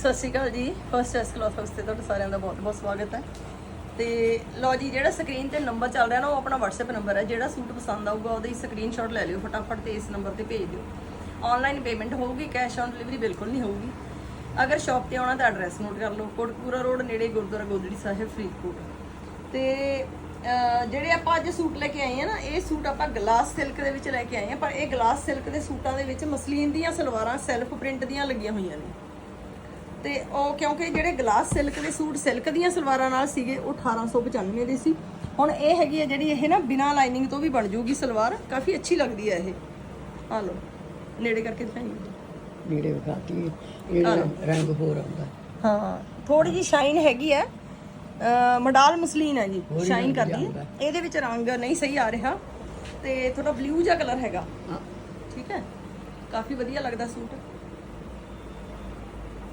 ਸਤਿ ਸ਼੍ਰੀ ਅਕਾਲ ਜੀ। First S class house ਤੇ ਤੁਹਾਡਾ ਸਾਰਿਆਂ ਦਾ ਬਹੁਤ ਬਹੁਤ ਸਵਾਗਤ ਹੈ। ਤੇ ਲਓ ਜੀ, ਜਿਹੜਾ ਸਕਰੀਨ ਤੇ ਨੰਬਰ ਚੱਲ ਰਿਹਾ ਨਾ, ਉਹ ਆਪਣਾ WhatsApp ਨੰਬਰ ਹੈ। ਜਿਹੜਾ ਸੂਟ ਪਸੰਦ ਆਊਗਾ, ਉਹਦਾ ਹੀ ਸਕਰੀਨਸ਼ਾਟ ਲੈ ਲਿਓ ਫਟਾਫਟ ਤੇ ਇਸ ਨੰਬਰ ਤੇ ਭੇਜ ਦਿਓ। ਆਨਲਾਈਨ ਪੇਮੈਂਟ ਹੋਊਗੀ ਕੈਸ਼ ਔਨ ਡਿਲੀਵਰੀ ਬਿਲਕੁਲ ਨਹੀਂ ਹੋਊਗੀ। ਅਗਰ ਸ਼ਾਪ ਤੇ ਆਉਣਾ ਤਾਂ ਐਡਰੈਸ ਨੋਟ ਕਰ ਲਓ। ਕੋਟਕਪੂਰਾ ਰੋਡ ਨੇੜੇ ਗੁਰਦੁਆਰਾ ਗੋਦੜੀ ਸਾਹਿਬ, ਫਰੀਦਕੋਟ। ਤੇ ਜਿਹੜੇ ਆਪਾਂ ਅੱਜ ਸੂਟ ਲੈ ਕੇ ਆਏ ਆ ਨਾ, ਇਹ ਸੂਟ ਆਪਾਂ ਗਲਾਸ ਸਿਲਕ ਦੇ ਵਿੱਚ ਲੈ ਕੇ ਆਏ ਆ ਪਰ ਇਹ ਗਲਾਸ ਸਿਲਕ ਦੇ ਸੂਟਾਂ ਦੇ ਵਿੱਚ ਮਸਲੀਨ ਦੀਆਂ ਸਲਵਾਰਾਂ ਸੈਲਫ ਪ੍ਰਿੰਟ ਦੀਆਂ ਲੱਗੀਆਂ ਹੋਈਆਂ ਨੇ। ਤੇ ਉਹ ਕਿਉਂਕਿ ਜਿਹੜੇ ਗਲਾਸ ਸਿਲਕ ਦੇ ਸੂਟ ਸਿਲਕ ਦੀਆਂ ਸਲਵਾਰਾਂ ਨਾਲ ਸੀਗੇ ਉਹ 1895 ਦੇ ਸੀ। ਹੁਣ ਇਹ ਹੈਗੀ ਹੈ ਜਿਹੜੀ ਇਹ ਨਾ ਬਿਨਾ ਲਾਈਨਿੰਗ ਤੋਂ ਵੀ ਬਣ ਜੂਗੀ ਸਲਵਾਰ ਕਾਫੀ ਅੱਛੀ ਲੱਗਦੀ ਹੈ ਇਹ। ਆ ਲਓ ਨੇੜੇ ਕਰਕੇ ਦਿਖਾਈ ਨੇੜੇ ਵਿਖਾਤੀ ਇਹਦਾ ਰੰਗ ਹੋਰ ਆਉਂਦਾ। ਹਾਂ ਥੋੜੀ ਜੀ ਸ਼ਾਈਨ ਹੈਗੀ ਹੈ ਮਡਾਲ ਮਸਲੀਨ ਹੈ ਜੀ ਸ਼ਾਈਨ ਕਰਦੀ ਹੈ ਇਹਦੇ ਵਿੱਚ ਰੰਗ ਨਹੀਂ ਸਹੀ ਆ ਰਿਹਾ। ਤੇ ਥੋੜਾ ਬਲੂ ਜਿਹਾ ਕਲਰ ਹੈਗਾ। ਠੀਕ ਹੈ। ਕਾਫੀ ਵਧੀਆ ਲੱਗਦਾ ਸੂਟ।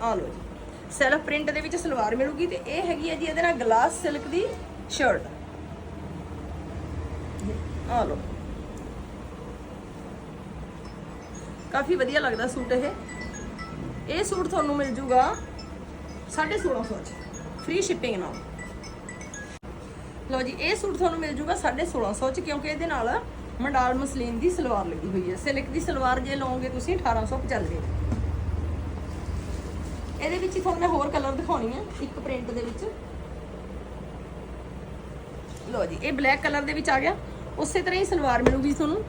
ਆ ਲਓ ਜੀ। ਸੈਲਫ ਪ੍ਰਿੰਟ ਦੇ ਵਿੱਚ ਸਲਵਾਰ ਮਿਲੂਗੀ ਤੇ ਇਹ ਹੈਗੀ ਹੈ ਜੀ ਇਹਦੇ ਨਾਲ ਗਲਾਸ ਸਿਲਕ ਦੀ ਸ਼ਰਟ ਆ ਲਓ। ਕਾਫੀ ਵਧੀਆ ਲੱਗਦਾ ਸੂਟ ਇਹ। ਇਹ ਸੂਟ ਤੁਹਾਨੂੰ ਮਿਲ ਜੂਗਾ 1650 ਚ। ਫ੍ਰੀ ਸ਼ਿਪਿੰਗ ਨਾਲ। ਲਓ ਜੀ, ਇਹ ਸੂਟ ਤੁਹਾਨੂੰ ਮਿਲ ਜੂਗਾ 1650 ਚ ਕਿਉਂਕਿ ਇਹਦੇ ਨਾਲ ਮੰਡਾਲ ਮਸਲੀਨ ਦੀ ਸਲਵਾਰ ਲੱਗੀ ਹੋਈ ਹੈ। ਸਿਲਕ ਦੀ ਸਲਵਾਰ ਜੇ ਲਓਗੇ ਤੁਸੀਂ 1895 ਇਹਦੇ ਵਿੱਚ ਹੀ ਤੁਹਾਨੂੰ ਮੈਂ ਹੋਰ ਕਲਰ ਦਿਖਾਉਣੀ ਹੈ ਇੱਕ ਪ੍ਰਿੰਟ ਦੇ ਵਿੱਚ। ਲਓ ਜੀ, ਇਹ ਬਲੈਕ ਕਲਰ ਦੇ ਵਿੱਚ ਆ ਗਿਆ। ਉਸੇ ਤਰ੍ਹਾਂ ਹੀ ਸਲਵਾਰ ਮਿਲੂਗੀ ਤੁਹਾਨੂੰ।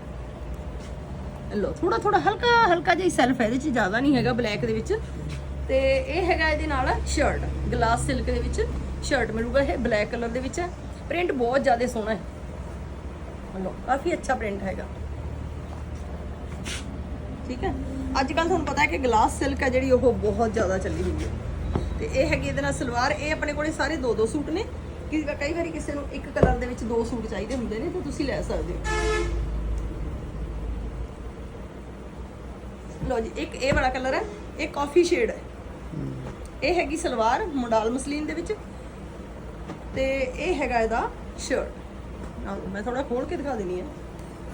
ਲਓ ਥੋੜਾ ਥੋੜਾ ਹਲਕਾ ਹਲਕਾ ਜਿਹਾ ਸੈਲਫ ਹੈ ਇਹਦੇ ਚ ਜ਼ਿਆਦਾ ਨਹੀਂ ਹੈਗਾ ਬਲੈਕ ਦੇ ਵਿੱਚ। ਤੇ ਇਹ ਹੈਗਾ ਇਹਦੇ ਨਾਲ ਸ਼ਰਟ ਗਲਾਸ ਸਿਲਕ ਦੇ ਵਿੱਚ ਸ਼ਰਟ ਮਿਲੂਗਾ ਇਹ ਬਲੈਕ ਕਲਰ ਦੇ ਵਿੱਚ। ਹੈ ਪ੍ਰਿੰਟ ਬਹੁਤ ਜ਼ਿਆਦਾ ਸੋਹਣਾ ਹੈ। ਲਓ, ਕਾਫੀ ਅੱਛਾ ਪ੍ਰਿੰਟ ਹੈਗਾ। ਠੀਕ ਹੈ? ਅੱਜ ਕੱਲ ਤੁਹਾਨੂੰ ਪਤਾ ਹੈ ਕਿ ਗਲਾਸ ਸਿਲਕ ਹੈ ਜਿਹੜੀ ਉਹ ਬਹੁਤ ਜ਼ਿਆਦਾ ਚੱਲੀ ਹੋਈ ਹੈ। ਤੇ ਇਹ ਹੈਗੀ ਇਹਦੇ ਨਾਲ ਸਲਵਾਰ, ਇਹ ਆਪਣੇ ਕੋਲੇ ਸਾਰੇ ਦੋ ਦੋ ਸੂਟ ਨੇ। ਕਿ ਕਈ ਵਾਰੀ ਕਿਸੇ ਨੂੰ ਇੱਕ ਕਲਰ ਦੇ ਵਿੱਚ ਦੋ ਸੂਟ ਚਾਹੀਦੇ ਹੁੰਦੇ ਨੇ, ਤਾਂ ਤੁਸੀਂ ਲੈ ਸਕਦੇ ਹੋ। ਲੋ ਜੀ, ਇੱਕ ਇਹ ਵਾਲਾ ਕਲਰ ਹੈ, ਇਹ ਕਾਫੀ ਸ਼ੇਡ ਹੈ। ਇਹ ਹੈਗੀ ਸਲਵਾਰ, ਮੁੰਡਾਲ ਮਸਲੀਨ ਦੇ ਵਿੱਚ। ਤੇ ਇਹ ਹੈਗਾ ਇਹਦਾ ਸ਼ਰਟ ਮੈਂ ਥੋੜਾ ਖੋਲ ਕੇ ਦਿਖਾ ਦਿੰਨੀ ਆ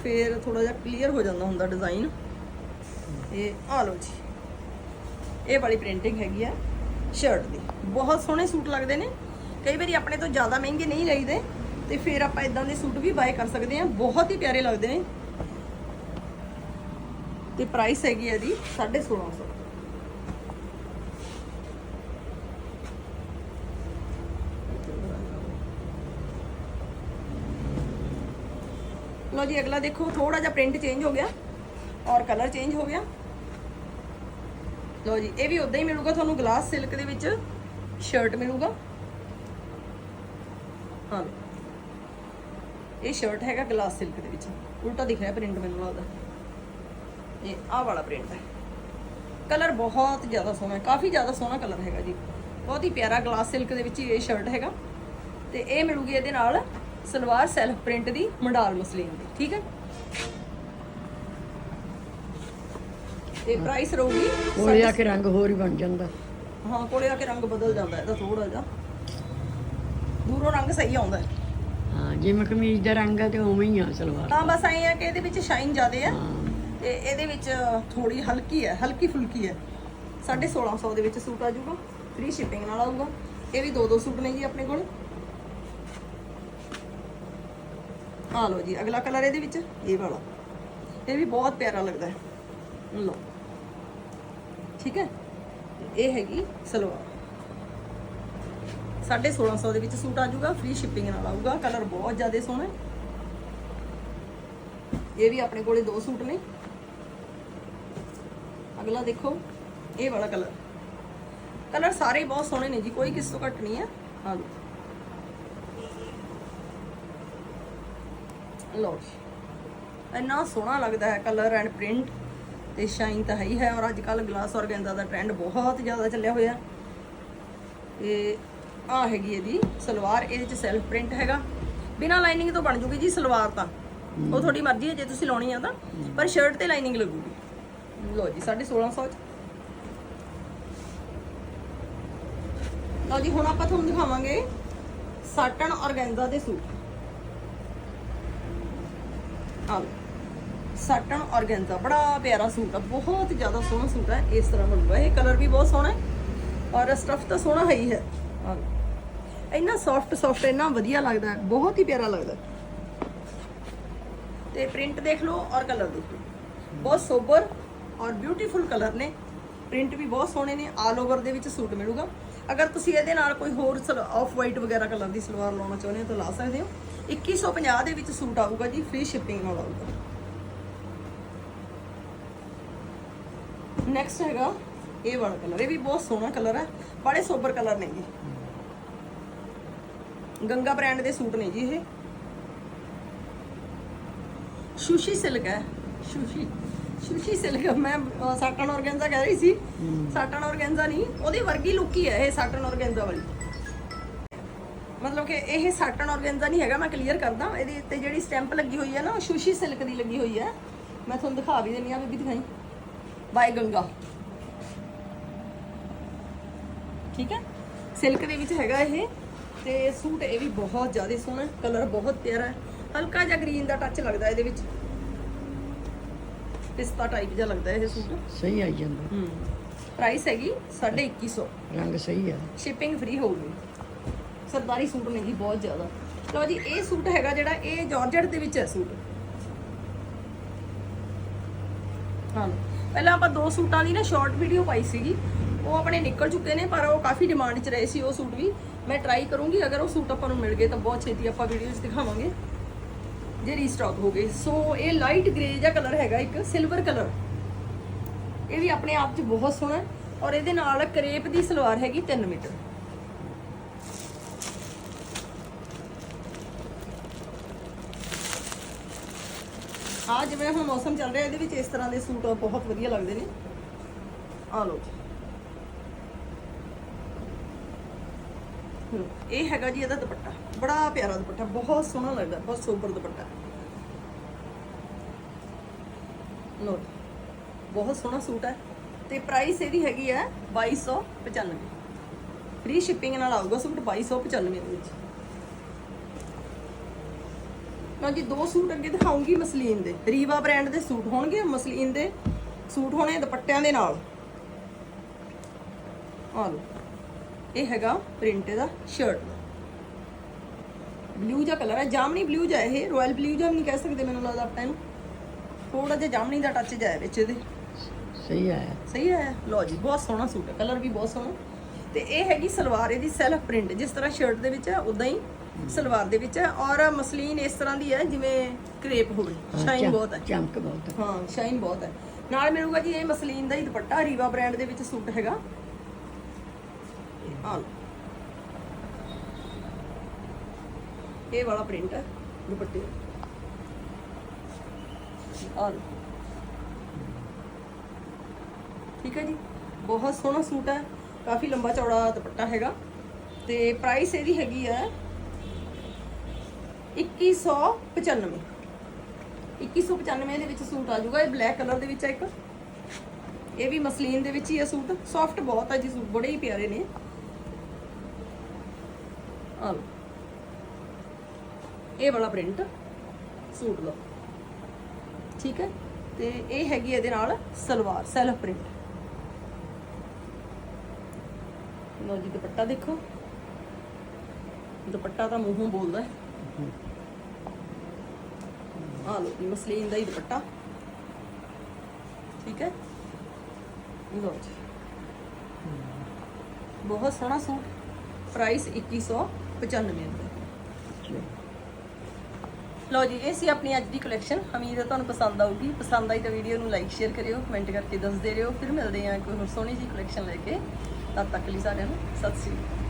ਫਿਰ ਥੋੜਾ ਜਿਹਾ ਕਲੀਅਰ ਹੋ ਜਾਂਦਾ ਹੁੰਦਾ ਡਿਜ਼ਾਈਨ ਇਹ ਆ ਲਓ ਜੀ। ਇਹ ਵਾਲੀ ਪ੍ਰਿੰਟਿੰਗ ਹੈਗੀ ਆ ਸ਼ਰਟ ਦੀ। ਬਹੁਤ ਸੋਹਣੇ ਸੂਟ ਲੱਗਦੇ ਨੇ। ਕਈ ਵਾਰੀ ਆਪਣੇ ਤੋਂ ਜ਼ਿਆਦਾ ਮਹਿੰਗੇ ਨਹੀਂ ਲਈਦੇ ਤੇ ਫਿਰ ਆਪਾਂ ਇਦਾਂ ਦੇ ਸੂਟ ਵੀ ਬਾਏ ਕਰ ਸਕਦੇ ਆ ਬਹੁਤ ਹੀ ਪਿਆਰੇ ਲੱਗਦੇ ਨੇ। ਤੇ ਪ੍ਰਾਈਸ ਹੈਗੀ ਹੈ ਜੀ 1650 ਲੋ ਜੀ, ਅਗਲਾ ਦੇਖੋ ਥੋੜਾ ਜਿਹਾ ਪ੍ਰਿੰਟ ਚੇਂਜ ਹੋ ਗਿਆ। ਔਰ ਕਲਰ ਚੇਂਜ ਹੋ ਗਿਆ। ਲੋ ਜੀ, ਇਹ ਵੀ ਉਦਾਂ ਹੀ ਮਿਲੂਗਾ, ਤੁਹਾਨੂੰ ਗਲਾਸ ਸਿਲਕ ਦੇ ਵਿੱਚ ਸ਼ਰਟ ਮਿਲੂਗਾ। ਹਾਂ ਇਹ ਸ਼ਰਟ ਹੈਗਾ ਗਲਾਸ ਸਿਲਕ ਦੇ ਵਿੱਚ। ਉਲਟਾ ਦਿਖ ਰਿਹਾ ਪ੍ਰਿੰਟ ਮੈਨੂੰ ਲੱਗਦਾ ਇਹ ਆਹ ਵਾਲਾ ਪ੍ਰਿੰਟ ਹੈ। ਕਲਰ ਬਹੁਤ ਜ਼ਿਆਦਾ ਸੋਹਣਾ ਹੈ, ਕਾਫੀ ਜ਼ਿਆਦਾ ਸੋਹਣਾ ਕਲਰ ਹੈਗਾ ਜੀ। ਬਹੁਤ ਹੀ ਪਿਆਰਾ ਗਲਾਸ ਸਿਲਕ ਦੇ ਵਿੱਚ ਹੀ ਇਹ ਸ਼ਰਟ ਹੈਗਾ। ਤੇ ਇਹ ਮਿਲੂਗੀ ਇਹਦੇ ਨਾਲ ਸਲਵਾਰ ਸੈਲਫ ਪ੍ਰਿੰਟ ਦੀ ਮੰਡਾਲ ਮਸਲੀਨ ਦੀ, ਠੀਕ ਹੈ? ਤੇ ਪ੍ਰਾਈਸ ਰਹੂਗੀ। ਕੋਲੇ ਆ ਕੇ ਰੰਗ ਹੋਰ ਹੀ ਬਣ ਜਾਂਦਾ। ਹਾਂ ਕੋਲੇ ਆ ਕੇ ਰੰਗ ਬਦਲ ਜਾਂਦਾ ਇਹਦਾ ਥੋੜਾ ਜਿਹਾ। ਦੂਰੋਂ ਰੰਗ ਸਹੀ ਆਉਂਦਾ ਹੈ। ਹਾਂ ਜਿਵੇਂ ਕਮੀਜ਼ ਦਾ ਰੰਗ ਆ ਤੇ ਉਵੇਂ ਹੀ ਆ ਸਲਵਾਰ। ਤਾਂ ਬਸ ਐਂ ਆ ਕਿ ਇਹਦੇ ਵਿੱਚ ਸ਼ਾਈਨ ਜ਼ਿਆਦਾ ਹਾਂ। ਤੇ ਇਹਦੇ ਵਿੱਚ ਥੋੜੀ ਹਲਕੀ ਹੈ ਹਲਕੀ ਫੁਲਕੀ ਹੈ। 1650 ਦੇ ਵਿੱਚ ਸੂਟ ਆ ਜਾਊਗਾ ਫ੍ਰੀ ਸ਼ਿਪਿੰਗ ਨਾਲ ਆਊਗਾ। ਇਹ ਵੀ ਦੋ ਦੋ ਸੂਟ ਨੇ ਜੀ ਆਪਣੇ ਕੋਲ। ਆ ਲਓ ਜੀ ਅਗਲਾ ਕਲਰ ਇਹਦੇ ਵਿੱਚ ਇਹ ਵਾਲਾ। ਇਹ ਵੀ ਬਹੁਤ ਪਿਆਰਾ ਲੱਗਦਾ ਹੈ। ਲਓ। ਠੀਕ ਹੈ? ਇਹ ਹੈਗੀ ਸਲਵਾਰ। 1650 ਦੇ ਵਿੱਚ ਸੂਟ ਆ ਜਾਊਗਾ ਫ੍ਰੀ ਸ਼ਿਪਿੰਗ ਨਾਲ ਆਊਗਾ ਕਲਰ ਬਹੁਤ ਜ਼ਿਆਦਾ ਸੋਹਣਾ ਇਹ ਵੀ ਆਪਣੇ ਕੋਲੇ ਦੋ ਸੂਟ ਨੇ। ਅਗਲਾ ਦੇਖੋ, ਇਹ ਵਾਲਾ ਕਲਰ ਕਲਰ ਸਾਰੇ ਬਹੁਤ ਸੋਹਣੇ ਨੇ ਜੀ, ਕੋਈ ਕਿਸ ਤੋਂ ਘੱਟ ਨਹੀਂ ਹੈ। ਆ ਲਓ ਲਓ ਜੀ। ਇੰਨਾ ਸੋਹਣਾ ਲੱਗਦਾ ਹੈ ਕਲਰ ਐਂਡ ਪ੍ਰਿੰਟ ਤੇ ਸ਼ਾਈਨ ਤਾਂ ਹੈ ਹੀ ਹੈ ਔਰ ਅੱਜ ਕੱਲ ਗਲਾਸ ਔਰਗੈਂਜ਼ਾ ਦਾ ਟ੍ਰੈਂਡ ਬਹੁਤ ਜ਼ਿਆਦਾ ਚੱਲਿਆ ਹੋਇਆ। ਤੇ ਆ ਹੈਗੀ ਇਹਦੀ ਸਲਵਾਰ ਇਹਦੇ ਚ ਸੈਲਫ ਪ੍ਰਿੰਟ ਹੈਗਾ। ਬਿਨਾ ਲਾਈਨਿੰਗ ਤੋਂ ਬਣ ਜੂਗੀ ਜੀ ਸਲਵਾਰ ਤਾਂ। ਉਹ ਤੁਹਾਡੀ ਮਰਜ਼ੀ ਹੈ ਜੇ ਤੁਸੀਂ ਲਾਉਣੀ ਆ ਤਾਂ। ਪਰ ਸ਼ਰਟ ਤੇ ਲਾਈਨਿੰਗ ਲੱਗੂਗੀ। ਲਓ ਜੀ 1650 ਚ। ਲਓ ਜੀ ਹੁਣ ਆਪਾਂ ਤੁਹਾਨੂੰ ਦਿਖਾਵਾਂਗੇ ਸਾਟਨ ਔਰਗੈਂਜ਼ਾ ਦੇ ਸੂਟ। ਆ ਲਓ। ਸਾਟਨ ਔਰਗੈਂਜ਼ਾ ਬੜਾ ਪਿਆਰਾ ਸੂਟ ਆ, ਬਹੁਤ ਜ਼ਿਆਦਾ ਸੋਹਣਾ ਸੂਟ ਹੈ ਇਸ ਤਰ੍ਹਾਂ ਬਣੂਗਾ। ਇਹ ਕਲਰ ਵੀ ਬਹੁਤ ਸੋਹਣਾ ਹੈ ਔਰ ਸਟਫ ਤਾਂ ਸੋਹਣਾ ਹੈ ਹੀ ਹੈ। ਇੰਨਾ ਸੌਫਟ ਸੌਫਟ ਇੰਨਾ ਵਧੀਆ ਲੱਗਦਾ ਹੈ, ਬਹੁਤ ਹੀ ਪਿਆਰਾ ਲੱਗਦਾ ਹੈ। ਤੇ ਪ੍ਰਿੰਟ ਦੇਖ ਲਓ ਔਰ ਕਲਰ ਦੇਖ ਲਓ। ਬਹੁਤ ਸੋਬਰ ਔਰ ਬਿਊਟੀਫੁਲ ਕਲਰ ਨੇ। ਪ੍ਰਿੰਟ ਵੀ ਬਹੁਤ ਸੋਹਣੇ ਨੇ ਆਲ ਓਵਰ ਦੇ ਵਿੱਚ ਸੂਟ ਮਿਲੂਗਾ। ਅਗਰ ਤੁਸੀਂ ਇਹਦੇ ਨਾਲ ਕੋਈ ਹੋਰ ਆਫ ਵਾਈਟ ਵਗੈਰਾ ਕਲਰ ਦੀ ਸਲਵਾਰ ਲਾਉਣਾ ਚਾਹੁੰਦੇ ਹੋ ਤਾਂ ਲਾ ਸਕਦੇ ਹੋ। 2150 ਦੇ ਵਿੱਚ ਸੂਟ ਆਊਗਾ ਜੀ ਫ੍ਰੀ ਸ਼ਿਪਿੰਗ ਨਾਲ ਆਊਗਾ। ਨੈਕਸਟ ਹੈਗਾ ਇਹ ਵਾਲਾ ਕਲਰ ਇਹ ਵੀ ਬਹੁਤ ਸੋਹਣਾ ਕਲਰ ਹੈ ਬੜੇ ਸੋਬਰ ਕਲਰ ਨੇ ਜੀ। ਗੰਗਾ ਬ੍ਰਾਂਡ ਦੇ ਸੂਟ ਨੇ ਜੀ ਇਹ। ਸ਼ੂਸ਼ੀ ਸਿਲਕ ਹੈ। ਸ਼ੂਸ਼ੀ। ਸ਼ੂਸ਼ੀ ਸਿਲਕ ਮੈਂ ਸਾਟਨ ਔਰਗੈਂਜ਼ਾ ਕਹਿ ਰਹੀ ਸੀ। ਸਾਟਨ ਔਰਗੈਂਜ਼ਾ ਨਹੀਂ ਉਹਦੀ ਵਰਗੀ ਲੁੱਕ ਹੀ ਹੈ ਇਹ ਸਾਟਨ ਔਰਗੈਂਜ਼ਾ ਵਾਲੀ। ਮਤਲਬ ਕਿ ਇਹ ਸਾਟਨ ਔਰਗੈਂਜ਼ਾ ਨਹੀਂ ਹੈਗਾ ਮੈਂ ਕਲੀਅਰ ਕਰਦਾ। ਇਹਦੇ ਉੱਤੇ ਜਿਹੜੀ ਸਟੈਂਪ ਲੱਗੀ ਹੋਈ ਹੈ ਨਾ ਉਹ ਸ਼ੂਸ਼ੀ ਸਿਲਕ ਦੀ ਲੱਗੀ ਹੋਈ ਹੈ। ਮੈਂ ਤੁਹਾਨੂੰ ਦਿਖਾ ਵੀ ਦਿੰਨੀ ਆ ਬੀਬੀ ਦਿਖਾਈ। ਬਾਈ ਗੰਗਾ। ਠੀਕ ਹੈ? ਸਿਲਕ ਦੇ ਵਿੱਚ ਹੈਗਾ ਇਹ ਤੇ ਸੂਟ ਇਹ ਵੀ ਬਹੁਤ ਜ਼ਿਆਦਾ ਸੋਹਣਾ ਕਲਰ ਬਹੁਤ ਪਿਆਰਾ ਹੈ। ਹਲਕਾ ਜਿਹਾ ਗ੍ਰੀਨ ਦਾ ਟੱਚ ਲੱਗਦਾ ਇਹਦੇ ਵਿੱਚ। ਪਿਸਤਾ ਟਾਈਪ ਜਿਹਾ ਲੱਗਦਾ ਇਹ ਸੂਟ। ਸਹੀ ਆਈ ਜਾਂਦਾ। ਹੂੰ। ਪ੍ਰਾਈਸ ਹੈਗੀ 2150 ਰੰਗ ਸਹੀ ਆ। ਸ਼ਿਪਿੰਗ ਫ੍ਰੀ ਹੋਊਗੀ। ਸਰਦਾਰੀ ਸੂਟ ਨੇ ਜੀ ਬਹੁਤ ਜ਼ਿਆਦਾ। ਲਓ ਜੀ ਇਹ ਸੂਟ ਹੈਗਾ ਜਿਹੜਾ ਇਹ ਜਾਰਜਟ ਦੇ ਵਿੱਚ ਹੈ ਸੂਟ। ਹਾਂ। ਪਹਿਲਾਂ ਆਪਾਂ ਦੋ ਸੂਟਾਂ ਦੀ ਨਾ ਸ਼ਾਰਟ ਵੀਡੀਓ ਪਾਈ ਸੀਗੀ। ਉਹ ਆਪਣੇ ਨਿਕਲ ਚੁੱਕੇ ਨੇ, ਪਰ ਉਹ ਕਾਫੀ ਡਿਮਾਂਡ 'ਚ ਰਹੇ ਸੀ ਉਹ ਸੂਟ ਵੀ। ਮੈਂ ਟਰਾਈ ਕਰੂੰਗੀ, ਅਗਰ ਉਹ ਸੂਟ ਆਪਾਂ ਨੂੰ ਮਿਲ ਗਏ ਤਾਂ ਬਹੁਤ ਛੇਤੀ ਆਪਾਂ ਵੀਡੀਓਜ਼ ਦਿਖਾਵਾਂਗੇ। ਜੇ ਰੀਸਟਾਕ ਹੋ ਗਏ। ਸੋ ਇਹ ਲਾਈਟ ਗ੍ਰੇ ਜਿਹਾ ਕਲਰ ਹੈਗਾ ਇੱਕ ਸਿਲਵਰ ਕਲਰ ਇਹ ਵੀ ਆਪਣੇ ਆਪ 'ਚ ਬਹੁਤ ਸੋਹਣਾ ਔਰ ਇਹਦੇ ਨਾਲ ਕਰੇਪ ਦੀ ਸਲਵਾਰ ਹੈਗੀ 3 ਮੀਟਰ। ਆ ਜਿਵੇਂ ਹੁਣ ਮੌਸਮ ਚੱਲ ਰਿਹਾ, ਇਹਦੇ ਵਿੱਚ ਇਸ ਤਰ੍ਹਾਂ ਦੇ ਸੂਟ ਬਹੁਤ ਵਧੀਆ ਲੱਗਦੇ ਨੇ। ਆ ਲਓ ਇਹ ਹੈਗਾ ਜੀ ਇਹਦਾ ਦੁਪੱਟਾ। ਬੜਾ ਪਿਆਰਾ ਦੁਪੱਟਾ, ਬਹੁਤ ਸੋਹਣਾ ਲੱਗਦਾ, ਬਹੁਤ ਸੋਬਰ ਦੁਪੱਟਾ। ਲੋ ਬਹੁਤ ਸੋਹਣਾ ਸੂਟ ਹੈ ਤੇ ਪ੍ਰਾਈਸ ਇਹਦੀ ਹੈਗੀ ਹੈ 2295 ਫ੍ਰੀ ਸ਼ਿਪਿੰਗ ਨਾਲ ਆਊਗਾ ਸੂਟ 2295 ਦੇ ਵਿੱਚ। ਜੀ ਦੋ ਸੂਟ ਅੱਗੇ ਦਿਖਾਉਂਗੀ ਮਸਲੀਨ ਦੇ। ਰੀਵਾ ਬ੍ਰਾਂਡ ਦੇ ਸੂਟ ਹੋਣਗੇ ਮਸਲੀਨ ਦੇ ਸੂਟ ਹੋਣੇ ਦੁਪੱਟਿਆਂ ਦੇ ਨਾਲ। ਆ ਲਓ। ਇਹ ਹੈਗਾ ਪ੍ਰਿੰਟ ਇਹਦਾ ਸ਼ਰਟ ਦਾ। ਬਲੂ ਜਿਹਾ ਕਲਰ ਹੈ ਜਾਮਨੀ ਬਲੂ ਜਿਹਾ ਇਹ ਰਾਇਲ ਬਲੂ ਜਿਹਾ ਵੀ ਨਹੀਂ ਕਹਿ ਸਕਦੇ ਮੈਨੂੰ ਲੱਗਦਾ ਆਪਾਂ ਇਹਨੂੰ। ਥੋੜਾ ਜਿਹਾ ਜਾਮਨੀ ਦਾ ਟੱਚ ਜਾਇਆ ਵਿੱਚ ਇਹਦੇ। ਸਹੀ ਆਇਆ। ਸਹੀ ਹੈ ਲਓ ਜੀ ਬਹੁਤ ਸੋਹਣਾ ਸੂਟ ਹੈ ਕਲਰ ਵੀ ਬਹੁਤ ਸੋਹਣਾ। ਤੇ ਇਹ ਹੈਗੀ ਸਲਵਾਰ ਇਹਦੀ ਸੈਲਫ ਪ੍ਰਿੰਟ ਜਿਸ ਤਰ੍ਹਾਂ ਸ਼ਰਟ ਦੇ ਵਿੱਚ ਹੈ ਉਦਾਂ ਹੀ ਸਲਵਾਰ ਦੇ ਵਿੱਚ ਹੈ ਔਰ ਮਸਲੀਨ ਇਸ ਤਰ੍ਹਾਂ ਦੀ ਹੈ ਜਿਵੇਂ ਕਰੇਪ ਹੋਵੇ। ਹਾਂ, ਸ਼ਾਈਨ ਬਹੁਤ ਹੈ। ਚਮਕ ਬਹੁਤ ਆ। ਹਾਂ ਸ਼ਾਈਨ ਬਹੁਤ ਹੈ। ਨਾਲ ਮਿਲੂਗਾ ਜੀ ਇਹ ਮਸਲੀਨ ਦਾ ਹੀ ਦੁਪੱਟਾ ਰੀਵਾ ਬ੍ਰਾਂਡ ਦੇ ਵਿੱਚ ਸੂਟ ਹੈਗਾ। ਆ ਲਓ। ਇਹ ਵਾਲਾ ਪ੍ਰਿੰਟ ਹੈ ਦੁਪੱਟੇ। ਲਓ। ਠੀਕ ਹੈ ਜੀ। ਬਹੁਤ ਸੋਹਣਾ ਸੂਟ ਹੈ। ਕਾਫੀ ਲੰਬਾ ਚੌੜਾ ਦੁਪੱਟਾ ਹੈਗਾ। ਤੇ ਪ੍ਰਾਈਸ ਇਹਦੀ ਹੈਗੀ ਹੈ 2195 2195 ਦੇ ਵਿੱਚ ਸੂਟ ਆ ਜਾਊਗਾ, ਇਹ ਬਲੈਕ ਕਲਰ ਦੇ ਵਿੱਚ ਹੈ ਇੱਕ। ਇਹ ਵੀ ਮਸਲੀਨ ਦੇ ਵਿੱਚ ਹੀ ਹੈ ਸੂਟ। ਸੌਫਟ ਬਹੁਤ ਆ ਜੀ ਸੂਟ, ਬੜੇ ਹੀ ਪਿਆਰੇ ਨੇ। ਆ ਇਹ ਵਾਲਾ ਪ੍ਰਿੰਟ ਸੂਟ ਲਓ। ਠੀਕ ਹੈ? ਤੇ ਇਹ ਹੈਗੀ ਇਹਦੇ ਨਾਲ ਸਲਵਾਰ ਸੈਲਫ ਪ੍ਰਿੰਟ ਲਓ ਜੀ, ਦੁਪੱਟਾ ਦੇਖੋ। ਦੁਪੱਟਾ ਤਾਂ ਮੂੰਹੋਂ ਬੋਲਦਾ ਹੈ। ਆ ਲਓ ਜੀ, ਮਸਲੀਨ ਦਾ ਹੀ ਦੁਪੱਟਾ। ਠੀਕ ਹੈ? ਲਓ ਜੀ। ਬਹੁਤ ਸੋਹਣਾ ਸੂਟ। ਪ੍ਰਾਈਸ 2195 ਰੁਪਏ। ਚਲੋ। ਜੀ, ਇਹ ਸੀ ਆਪਣੀ ਅੱਜ ਦੀ ਕਲੈਕਸ਼ਨ ਉਮੀਦ ਹੈ ਤੁਹਾਨੂੰ ਪਸੰਦ ਆਊਗੀ। ਪਸੰਦ ਆਈ ਤਾਂ ਵੀਡੀਓ ਨੂੰ ਲਾਈਕ ਸ਼ੇਅਰ ਕਰਿਓ ਕਮੈਂਟ ਕਰਕੇ ਦੱਸਦੇ ਰਹੋ। ਫਿਰ ਮਿਲਦੇ ਹਾਂ ਕੋਈ ਹੋਰ ਸੋਹਣੀ ਜੀ ਕਲੈਕਸ਼ਨ ਲੈ ਕੇ। ਤਦ ਤੱਕ ਲਈ ਸਾਰਿਆਂ ਨੂੰ ਸਤਿ ਸ੍ਰੀ ਅਕਾਲ।